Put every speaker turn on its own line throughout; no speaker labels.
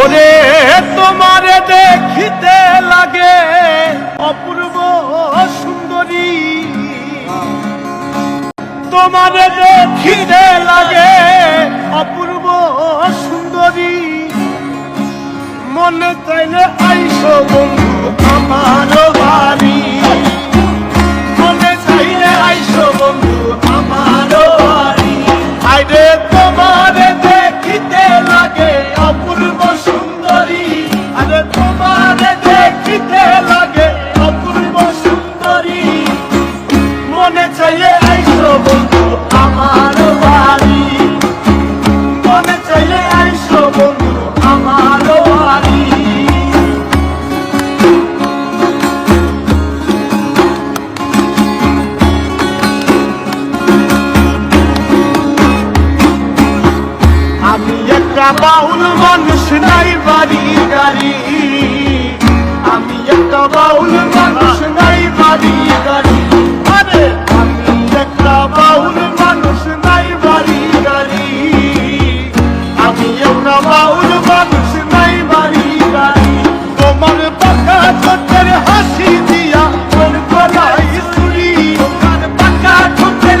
ওরে তোমার দেখিতে লাগে অপূর্ব সুন্দরী। তোমার দেখিতে লাগে আমি একটা বাউল মানুষ নাই বাড়ি গাড়ি। আমি একটা বাউল মানুষ নাই বাড়ি গাড়ি। আরে, আমি একটা বাউল মানুষ নাই বাড়ি গাড়ি। আমি একটা বাউল মানুষ নাই বাড়ি গাড়ি। তোমার পাকা চোখের হাসি দিয়া মন গলাই চুরি তোমার পাকা চোখের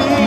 You.